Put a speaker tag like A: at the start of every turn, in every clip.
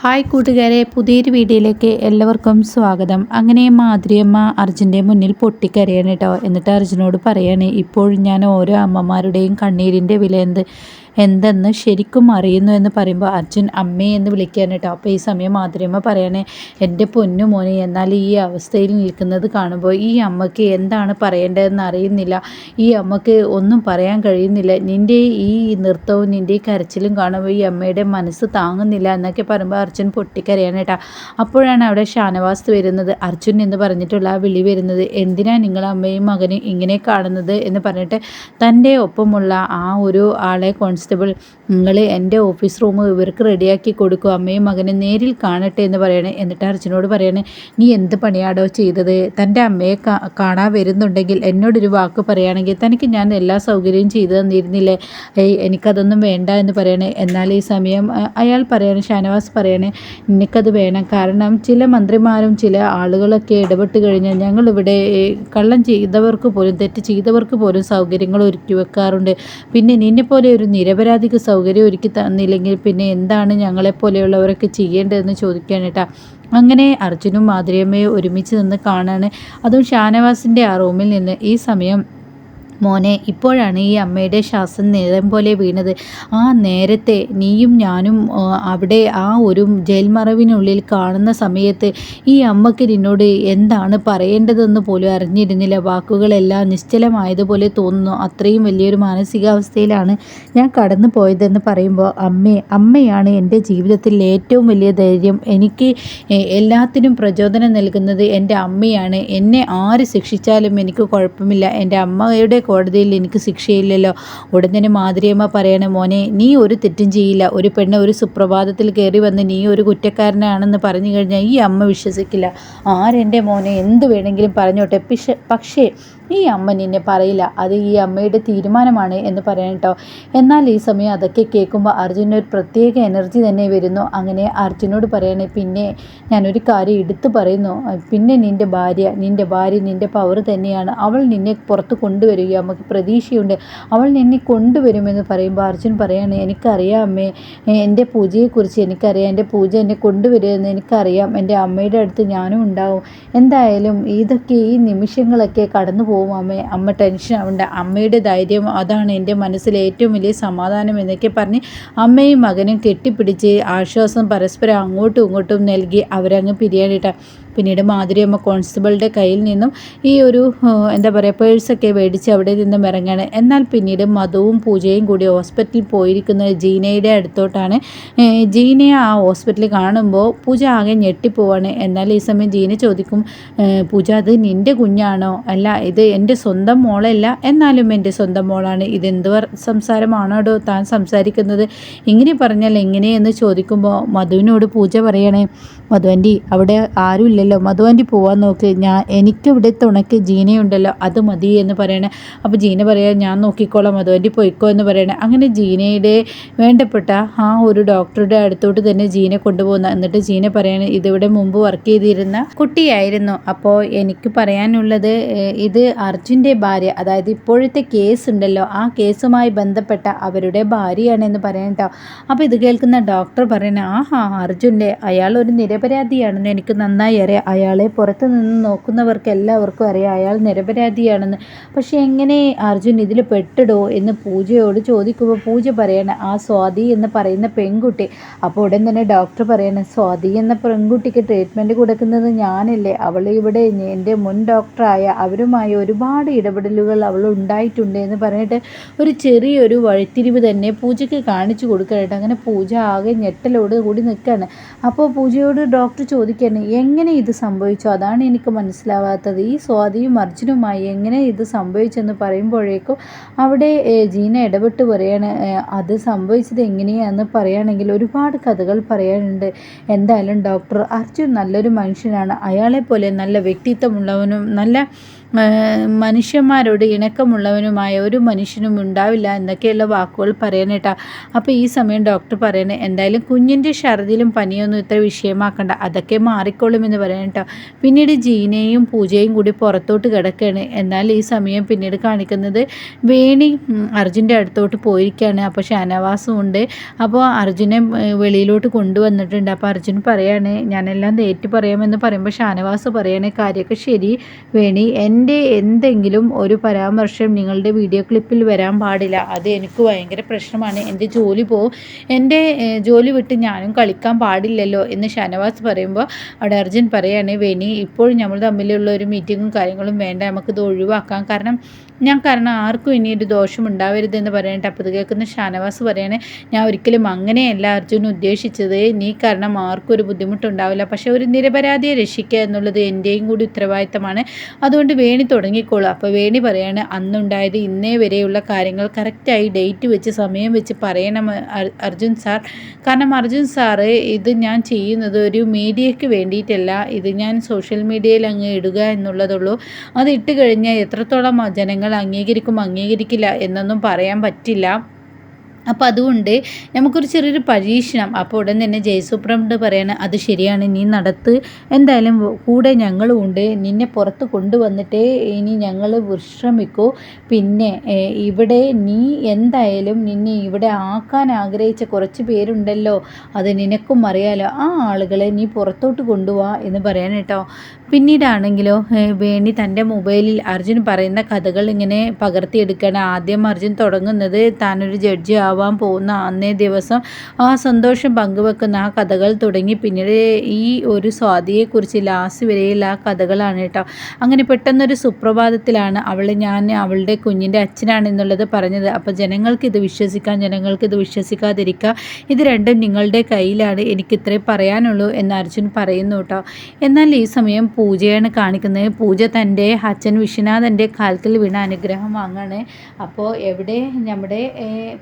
A: Hi കൂട്ടുകാരെ പുതിയൊരു വീഡിയോയിലേക്ക് എല്ലാവർക്കും സ്വാഗതം. അങ്ങനെ മാതിരിയമ്മ അർജുന്റെ മുന്നിൽ പൊട്ടിക്കരയാണ് കേട്ടോ എന്നിട്ട് അർജുനോട് പറയാണ് ഇപ്പോഴും ഞാൻ ഓരോ അമ്മമാരുടെയും കണ്ണീരിന്റെ വില എന്ത്? എന്തെന്ന് ശരിക്കും അറിയുന്നു എന്ന് പറയുമ്പോൾ അർജുൻ അമ്മേ എന്ന് വിളിക്കാൻ കേട്ടോ. അപ്പോൾ ഈ സമയം മാധുര്യമ്മ പറയണേ എന്റെ പൊന്നു മോനെ എന്നാൽ ഈ അവസ്ഥയിൽ നിൽക്കുന്നത് കാണുമ്പോൾ ഈ അമ്മയ്ക്ക് എന്താണ് പറയേണ്ടതെന്ന് അറിയുന്നില്ല. ഈ അമ്മയ്ക്ക് ഒന്നും പറയാൻ കഴിയുന്നില്ല. നിന്റെ ഈ നൃത്തവും നിന്റെ ഈ കരച്ചിലും കാണുമ്പോൾ ഈ അമ്മയുടെ മനസ്സ് താങ്ങുന്നില്ല എന്നൊക്കെ പറയുമ്പോൾ അർജുൻ പൊട്ടിക്കരയാണ് കേട്ടോ. അപ്പോഴാണ് അവിടെ ഷാനവാസ് വരുന്നത്. അർജുൻ എന്ന് പറഞ്ഞിട്ടുള്ള ആ വിളി വരുന്നത് എന്തിനാണ് നിങ്ങൾ അമ്മയും മകനും ഇങ്ങനെ കാണുന്നത്? എന്ന് പറഞ്ഞിട്ട് തന്റെ ഒപ്പമുള്ള ആ ഒരു ആളെ കോൺസ് കോൺസ്റ്റബിൾ നിങ്ങൾ എന്റെ ഓഫീസ് റൂം ഇവർക്ക് റെഡിയാക്കി കൊടുക്കും അമ്മയും മകനെ നേരിൽ കാണട്ടെ എന്ന് പറയണേ. എന്നിട്ട് അർജുനോട് പറയണേ നീ എന്ത് പണിയാടോ ചെയ്തത്? തന്റെ അമ്മയെ കാണാൻ വരുന്നുണ്ടെങ്കിൽ എന്നോടൊരു വാക്ക് പറയുകയാണെങ്കിൽ തനിക്ക് ഞാൻ എല്ലാ സൗകര്യവും ചെയ്തു തന്നിരുന്നില്ലേ? ഏയ് എനിക്കതൊന്നും വേണ്ട എന്ന് പറയണേ. എന്നാൽ ഈ സമയം അയാൾ പറയണേ ഷാനവാസ് പറയണേ എനിക്കത് വേണം. കാരണം ചില മന്ത്രിമാരും ചില ആളുകളൊക്കെ ഇടപെട്ട് കഴിഞ്ഞാൽ ഞങ്ങളിവിടെ കള്ളം ചെയ്തവർക്ക് പോലും തെറ്റ് ചെയ്തവർക്ക് പോലും സൗകര്യങ്ങൾ ഒരുക്കി വെക്കാറുണ്ട്. പിന്നെ നിന്നെപ്പോലെ ഒരു നിര നിരപരാധിക്ക് സൗകര്യം ഒരുക്കി തന്നില്ലെങ്കിൽ പിന്നെ എന്താണ് ഞങ്ങളെപ്പോലെയുള്ളവരൊക്കെ ചെയ്യേണ്ടതെന്ന് ചോദിക്കാൻ കേട്ടാ അങ്ങനെ അർജുനും മാധുര്യമ്മയും ഒരുമിച്ച് നിന്ന് കാണാണ്. അതും ഷാനവാസിന്റെ ആ റൂമിൽ നിന്ന്. ഈ സമയം മോനെ ഇപ്പോഴാണ് ഈ അമ്മയുടെ ശ്വാസം നേരം പോലെ വീണത്. ആ നേരത്തെ നീയും ഞാനും അവിടെ ആ ഒരു ജയിൽമറവിനുള്ളിൽ കാണുന്ന സമയത്ത് ഈ അമ്മയ്ക്ക് നിന്നോട് എന്താണ് പറയേണ്ടതെന്ന് പോലും അറിഞ്ഞിരുന്നില്ല. വാക്കുകളെല്ലാം നിശ്ചലമായതുപോലെ തോന്നുന്നു. അത്രയും വലിയൊരു മാനസികാവസ്ഥയിലാണ് ഞാൻ കടന്നു പോയതെന്ന് പറയുമ്പോൾ അമ്മേ അമ്മയാണ് എന്റെ ജീവിതത്തിൽ ഏറ്റവും വലിയ ധൈര്യം. എനിക്ക് എല്ലാത്തിനും പ്രചോദനം നൽകുന്നത് എന്റെ അമ്മയാണ്. എന്നെ ആര് ശിക്ഷിച്ചാലും എനിക്ക് കുഴപ്പമില്ല. എന്റെ അമ്മയുടെ കോടതിയിൽ എനിക്ക് ശിക്ഷയില്ലല്ലോ. ഉടൻ തന്നെ മാതിരിയമ്മ പറയണേ മോനെ നീ ഒരു തെറ്റും ചെയ്യില്ല. ഒരു പെണ്ണ് ഒരു സുപ്രഭാതത്തിൽ കയറി വന്ന് നീ ഒരു കുറ്റക്കാരനാണെന്ന് പറഞ്ഞു കഴിഞ്ഞാൽ ഈ അമ്മ വിശ്വസിക്കില്ല. ആരെന്റെ മോനെ? എന്ത് വേണമെങ്കിലും പറഞ്ഞോട്ടെ. പക്ഷേ ഈ അമ്മ നിന്നെ പറയില്ല. അത് ഈ അമ്മയുടെ തീരുമാനമാണ് എന്ന് പറയണം കേട്ടോ. എന്നാൽ ഈ സമയം അതൊക്കെ കേൾക്കുമ്പോൾ അർജുനൊരു ഒരു പ്രത്യേക എനർജി തന്നെ വരുന്നു. അങ്ങനെ അർജുനോട് പറയണേ പിന്നെ ഞാനൊരു കാര്യം എടുത്തു പറയുന്നു. പിന്നെ നിന്റെ ഭാര്യ നിന്റെ ഭാര്യ നിന്റെ പവർ തന്നെയാണ്. അവൾ നിന്നെ പുറത്ത് കൊണ്ടുവരിക നമുക്ക് പ്രതീക്ഷയുണ്ട്. അവൾ നിന്നെ കൊണ്ടുവരുമെന്ന് പറയുമ്പോൾ അർജുൻ പറയാണ് എനിക്കറിയാം അമ്മേ. എന്റെ പൂജയെക്കുറിച്ച് എനിക്കറിയാം. എന്റെ പൂജ എന്നെ കൊണ്ടുവരുമെന്ന് എനിക്കറിയാം. എന്റെ അമ്മയുടെ അടുത്ത് ഞാനും ഉണ്ടാവും. എന്തായാലും ഇതൊക്കെ ഈ നിമിഷങ്ങളൊക്കെ കടന്നു പോവും അമ്മേ. അമ്മ ടെൻഷൻ ആവണ്ട. അമ്മയുടെ ധൈര്യം അതാണ് എന്റെ മനസ്സിലെ ഏറ്റവും വലിയ സമാധാനം എന്നൊക്കെ പറഞ്ഞ് അമ്മയും മകനും കെട്ടിപ്പിടിച്ച് ആശ്വാസം പരസ്പരം അങ്ങോട്ടും ഇങ്ങോട്ടും നൽകി അവരങ്ങ് പിരിയാനിട്ട. പിന്നീട് മാധുരിയമ്മ കോൺസ്റ്റബിളുടെ കയ്യിൽ നിന്നും ഈ ഒരു എന്താ പറയുക പേഴ്സൊക്കെ മേടിച്ച് അവിടെ നിന്നും ഇറങ്ങുകയാണ് എന്നാൽ പിന്നീട് മധുവും പൂജയും കൂടി ഹോസ്പിറ്റലിൽ പോയിരിക്കുന്ന ജീനയുടെ അടുത്തോട്ടാണ്. ജീനയെ ആ ഹോസ്പിറ്റലിൽ കാണുമ്പോൾ പൂജ ആകെ ഞെട്ടിപ്പോവാണ്. എന്നാൽ ഈ സമയം ജീന ചോദിക്കും പൂജ അത് നിന്റെ കുഞ്ഞാണോ? അല്ല ഇത് എന്റെ സ്വന്തം മോളല്ല. എന്നാലും എന്റെ സ്വന്തം മോളാണ്. ഇതെന്ത് സംസാരമാണോടോ താൻ സംസാരിക്കുന്നത്? ഇങ്ങനെ പറഞ്ഞാൽ എങ്ങനെയെന്ന് ചോദിക്കുമ്പോൾ മധുവിനോട് പൂജ പറയണേ മധുവന്റെ അവിടെ ആരുമില്ലല്ലോ മധുവാന്റെ പോവാൻ നോക്ക്. ഞാൻ എനിക്കിവിടെ തുണയ്ക്ക് ജീനയുണ്ടല്ലോ അത് മതി എന്ന് പറയണേ. അപ്പോൾ ജീന പറയാൻ ഞാൻ നോക്കിക്കോളാം മധുവാന്റെ പോയിക്കോ എന്ന് പറയണേ. അങ്ങനെ ജീനയുടെ വേണ്ടപ്പെട്ട ആ ഒരു ഡോക്ടറുടെ അടുത്തോട്ട് തന്നെ ജീന കൊണ്ടുപോകുന്ന എന്നിട്ട് ജീന പറയണേ ഇതിവിടെ മുമ്പ് വർക്ക് ചെയ്തിരുന്ന കുട്ടിയായിരുന്നു. അപ്പോൾ എനിക്ക് പറയാനുള്ളത് ഇത് അർജുന്റെ ഭാര്യ. അതായത് ഇപ്പോഴത്തെ കേസ് ഉണ്ടല്ലോ. ആ കേസുമായി ബന്ധപ്പെട്ട അവരുടെ ഭാര്യയാണെന്ന് പറയാൻ കേട്ടോ അപ്പോൾ ഇത് കേൾക്കുന്ന ഡോക്ടർ പറയുന്നത് ആഹാ അർജുന്റെ. അയാൾ ഒരു നിരപരാധിയാണെന്ന് എനിക്ക് നന്നായി അറിയാം. അയാളെ പുറത്തു നിന്ന് നോക്കുന്നവർക്ക് എല്ലാവർക്കും അറിയാം. അയാൾ നിരപരാധിയാണെന്ന്. പക്ഷേ എങ്ങനെ അർജുൻ ഇതിൽ പെട്ടിടോ എന്ന് പൂജയോട് ചോദിക്കുമ്പോൾ പൂജ പറയണ ആ സ്വാതി എന്ന് പറയുന്ന പെൺകുട്ടി. അപ്പോൾ ഉടൻ തന്നെ ഡോക്ടർ പറയണ സ്വാതി എന്ന പെൺകുട്ടിക്ക് ട്രീറ്റ്മെന്റ് കൊടുക്കുന്നത് ഞാനല്ലേ. അവൾ ഇവിടെ എന്റെ മുൻ ഡോക്ടറായ അവരുമായി ഒരുപാട് ഇടപെടലുകൾ അവൾ ഉണ്ടായിട്ടുണ്ട് എന്ന് പറഞ്ഞിട്ട് ഒരു ചെറിയൊരു വഴിത്തിരിവ് തന്നെ പൂജയ്ക്ക് കാണിച്ചു കൊടുക്കാനായിട്ട് അങ്ങനെ പൂജ ആകെ ഞെട്ടലോട് കൂടി നിൽക്കുകയാണ്. അപ്പോൾ പൂജയോട് ഡോക്ടർ ചോദിക്കുകയാണ് എങ്ങനെ ഇത് സംഭവിച്ചു? അതാണ് എനിക്ക് മനസ്സിലാവാത്തത്. ഈ സ്വാതിയും അർജുനുമായി എങ്ങനെ ഇത് സംഭവിച്ചെന്ന് പറയുമ്പോഴേക്കും അവിടെ ജീന ഇടപെട്ട് പറയാണ് അത് സംഭവിച്ചത് എങ്ങനെയാണെന്ന് പറയുകയാണെങ്കിൽ ഒരുപാട് കഥകൾ പറയാനുണ്ട്. എന്തായാലും ഡോക്ടർ അർജുൻ നല്ലൊരു മനുഷ്യനാണ്. അയാളെപ്പോലെ നല്ല വ്യക്തിത്വമുള്ളവനും നല്ല മനുഷ്യന്മാരോട് ഇണക്കമുള്ളവനുമായ ഒരു മനുഷ്യനും ഉണ്ടാവില്ല എന്നൊക്കെയുള്ള വാക്കുകൾ പറയണേട്ടാ അപ്പോൾ ഈ സമയം ഡോക്ടർ പറയണേ എന്തായാലും കുഞ്ഞിന്റെ ഛർദിലും പനിയൊന്നും ഇത്ര വിഷയമാക്കണ്ട. അതൊക്കെ മാറിക്കോളും എന്ന് പറയണേട്ടോ പിന്നീട് ജീനയും പൂജയും കൂടി പുറത്തോട്ട് കിടക്കുകയാണ് എന്നാൽ ഈ സമയം പിന്നീട് കാണിക്കുന്നത് വേണി അർജുന്റെ അടുത്തോട്ട് പോയിരിക്കുകയാണ് അപ്പോൾ ഷാനവാസും ഉണ്ട്. അപ്പോൾ അർജുനെ വെളിയിലോട്ട് കൊണ്ടുവന്നിട്ടുണ്ട്. അപ്പോൾ അർജുൻ പറയാണ് ഞാനെല്ലാം തേറ്റ് പറയാമെന്ന് പറയുമ്പോൾ ഷാനവാസ് പറയണേ കാര്യമൊക്കെ ശരി. വേണി എന്റെ എന്തെങ്കിലും ഒരു പരാമർശം നിങ്ങളുടെ വീഡിയോ ക്ലിപ്പിൽ വരാൻ പാടില്ല അത് എനിക്ക് ഭയങ്കര പ്രശ്നമാണ്. എന്റെ ജോലി പോവും എന്റെ ജോലി വിട്ട് ഞാനും കളിക്കാൻ പാടില്ലല്ലോ എന്ന് ഷനവാസ് പറയുമ്പോൾ അവിടെ അർജുൻ പറയുകയാണ് വേണി ഇപ്പോൾ നമ്മൾ തമ്മിലുള്ള ഒരു മീറ്റിങ്ങും കാര്യങ്ങളും വേണ്ട നമുക്കിത് ഒഴിവാക്കാം. കാരണം ഞാൻ കാരണം ആർക്കും ഇനി ഒരു ദോഷം ഉണ്ടാവരുതെന്ന് പറയാനായിട്ട് അപ്പോൾ ഇത് കേൾക്കുന്ന ഷാനവാസ് പറയണേ ഞാൻ ഒരിക്കലും അങ്ങനെയല്ല അർജുൻ ഉദ്ദേശിച്ചത്. നീ കാരണം ആർക്കും ഒരു ബുദ്ധിമുട്ടുണ്ടാവില്ല. പക്ഷേ ഒരു നിരപരാധിയെ രക്ഷിക്കുക എന്നുള്ളത് എന്റെയും കൂടി ഉത്തരവാദിത്തമാണ്. അതുകൊണ്ട് വേണി തുടങ്ങിക്കോളൂ. അപ്പോൾ വേണി പറയാണ് അന്നുണ്ടായത് ഇന്നേ വരെയുള്ള കാര്യങ്ങൾ കറക്റ്റായി ഡേറ്റ് വെച്ച് സമയം വെച്ച് പറയണം അർജുൻ സാർ. കാരണം അർജുൻ സാറ് ഇത് ഞാൻ ചെയ്യുന്നത് ഒരു മീഡിയയ്ക്ക് വേണ്ടിയിട്ടല്ല. ഇത് ഞാൻ സോഷ്യൽ മീഡിയയിൽ അങ്ങ് ഇടുക എന്നുള്ളതുള്ളൂ. അത് ഇട്ട് കഴിഞ്ഞാൽ എത്രത്തോളം ജനങ്ങൾ അംഗീകരിക്കും അംഗീകരിക്കില്ല എന്നൊന്നും പറയാൻ പറ്റില്ല. അപ്പോൾ അതുകൊണ്ട് നമുക്കൊരു ചെറിയൊരു പരീക്ഷണം. അപ്പോൾ ഉടൻ തന്നെ ജയസുപ്രണ്ട് പറയാണ് അത് ശരിയാണ് നീ നടത്ത്. എന്തായാലും കൂടെ ഞങ്ങളും ഉണ്ട് നിന്നെ പുറത്ത് കൊണ്ടുവന്നിട്ടേ ഇനി ഞങ്ങൾ വിശ്രമിക്കൂ. പിന്നെ ഇവിടെ നീ എന്തായാലും നിന്നെ ഇവിടെ ആക്കാൻ ആഗ്രഹിച്ച കുറച്ച് പേരുണ്ടല്ലോ. അത് നിനക്കും അറിയാലോ. ആ ആളുകളെ നീ പുറത്തോട്ട് കൊണ്ടുപോവാ എന്ന് പറയാൻ കേട്ടോ. പിന്നീടാണെങ്കിലോ വേണി തന്റെ മൊബൈലിൽ അർജുൻ പറയുന്ന കഥകൾ ഇങ്ങനെ പകർത്തിയെടുക്കണം ആദ്യം അർജുൻ തുടങ്ങുന്നത് താനൊരു ജഡ്ജി ആവും ആവാൻ പോകുന്ന അന്നേ ദിവസം ആ സന്തോഷം പങ്കുവെക്കുന്ന ആ കഥകൾ തുടങ്ങി. പിന്നീട് ഈ ഒരു സ്വാതിയെക്കുറിച്ച് ലാസ്റ്റ് വരെയുള്ള ആ കഥകളാണ് കേട്ടോ. അങ്ങനെ പെട്ടെന്നൊരു സുപ്രഭാതത്തിലാണ് അവൾ ഞാൻ അവളുടെ കുഞ്ഞിന്റെ അച്ഛനാണെന്നുള്ളത് പറഞ്ഞത്. അപ്പോൾ ജനങ്ങൾക്കിത് വിശ്വസിക്കാം ജനങ്ങൾക്ക് ഇത് വിശ്വസിക്കാതിരിക്കുക ഇത് രണ്ടും നിങ്ങളുടെ കയ്യിലാണ്. എനിക്ക് ഇത്രേ പറയാനുള്ളൂ എന്ന് അർജുൻ പറയുന്നു കേട്ടോ. എന്നാൽ ഈ സമയം പൂജയാണ് കാണിക്കുന്നത്. പൂജ തന്റെ അച്ഛൻ വിശ്വനാഥന്റെ കാലത്തിൽ വീണ അനുഗ്രഹം വാങ്ങാണ്. അപ്പോൾ എവിടെ? നമ്മുടെ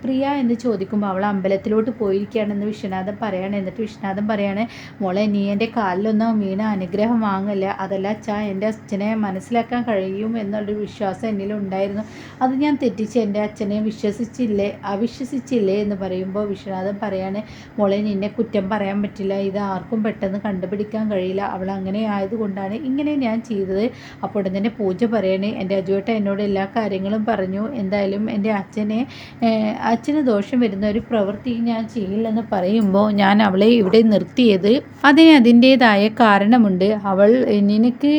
A: പ്രിയ എന്ന് ചോദിക്കുമ്പോൾ അവൾ അമ്പലത്തിലോട്ട് പോയിരിക്കുകയാണെന്ന് വിശ്വനാഥൻ പറയാണ്. എന്നിട്ട് വിശ്വനാഥൻ പറയാണ് മോളെ നീ എന്റെ കാലിലൊന്നും വീണ അനുഗ്രഹം വാങ്ങല്ല. അതല്ല അച്ഛാ എന്റെ അച്ഛനെ മനസ്സിലാക്കാൻ കഴിയും എന്നുള്ളൊരു വിശ്വാസം എന്നിലുണ്ടായിരുന്നു. അത് ഞാൻ തെറ്റിച്ച് എന്റെ അച്ഛനെ വിശ്വസിച്ചില്ലേ അവിശ്വസിച്ചില്ലേ എന്ന് പറയുമ്പോൾ വിശ്വനാഥൻ പറയാണ് മോളെ നിന്നെ കുറ്റം പറയാൻ പറ്റില്ല. ഇത് ആർക്കും പെട്ടെന്ന് കണ്ടുപിടിക്കാൻ കഴിയില്ല. അവൾ അങ്ങനെ ആയതുകൊണ്ടാണ് ഇങ്ങനെ ഞാൻ ചെയ്തത്. അപ്പോൾ തന്നെ പൂജ പറയണേ എന്റെ അജുവേട്ട എന്നോട് എല്ലാ കാര്യങ്ങളും പറഞ്ഞു. എന്തായാലും എന്റെ അച്ഛനെ അച്ഛന് ദോഷം വരുന്ന ഒരു പ്രവൃത്തി ഞാൻ ചെയ്യില്ലെന്ന് പറയുമ്പോൾ ഞാൻ അവളെ ഇവിടെ നിർത്തിയത്. അതിന് അതിന്റെതായ കാരണമുണ്ട്. അവൾ നിനക്ക്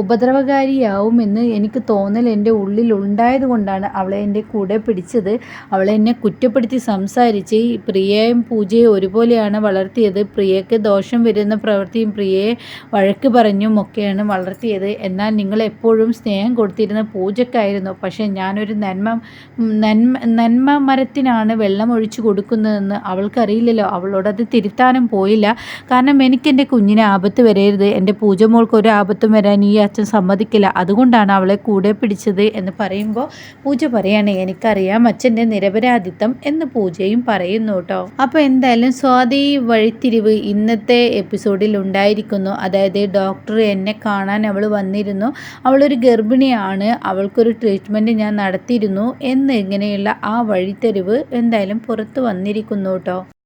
A: ഉപദ്രവകാരിയാവുമെന്ന് എനിക്ക് തോന്നൽ എന്റെ ഉള്ളിൽ ഉണ്ടായത് കൊണ്ടാണ് അവളെ എന്റെ കൂടെ പിടിച്ചത്. അവളെ എന്നെ കുറ്റപ്പെടുത്തി സംസാരിച്ച് പ്രിയയും പൂജയും ഒരുപോലെയാണ് വളർത്തിയത്. പ്രിയയ്ക്ക് ദോഷം വരുന്ന പ്രവൃത്തിയും പ്രിയയെ വഴക്ക് പറഞ്ഞും ഒക്കെയാണ് വളർത്തിയത്. എന്നാൽ നിങ്ങൾ എപ്പോഴും സ്നേഹം കൊടുത്തിരുന്ന പൂജക്കായിരുന്നു പക്ഷേ ഞാനൊരു നന്മ നന്മ നന്മ മരത്തിനാണ് വെള്ളം ഒഴിച്ചു കൊടുക്കുന്നതെന്ന് അവൾക്കറിയില്ലല്ലോ. അവളോടത് തിരുത്താനും പോയില്ല. കാരണം എനിക്ക് എന്റെ കുഞ്ഞിന് ആപത്ത് വരരുത്. എന്റെ പൂജമോൾക്ക് ഒരു ആപത്തും വരാൻ ഈ അച്ഛൻ സമ്മതിക്കില്ല. അതുകൊണ്ടാണ് അവളെ കൂടെ പിടിച്ചത് എന്ന് പറയുമ്പോൾ പൂജ പറയാണ് എനിക്കറിയാം അച്ഛന്റെ നിരപരാധിത്വം എന്ന് പൂജയും പറയുന്നു കേട്ടോ. അപ്പോൾ എന്തായാലും സ്വാതി വഴിത്തിരിവ് ഇന്നത്തെ എപ്പിസോഡിൽ ഉണ്ടായിരിക്കുന്നു. അതായത് ഡോക്ടർ എന്നെ കാണാൻ അവൾ വന്നിരുന്നു. അവളൊരു ഗർഭിണിയാണ്. അവൾക്കൊരു ട്രീറ്റ്മെന്റ് ഞാൻ നടത്തിയിരുന്നു. എന്ന് ഇങ്ങനെയുള്ള ആ വഴിത്തെരിവ് എന്തായാലും പുറത്ത് വന്നിരിക്കുന്നു കേട്ടോ.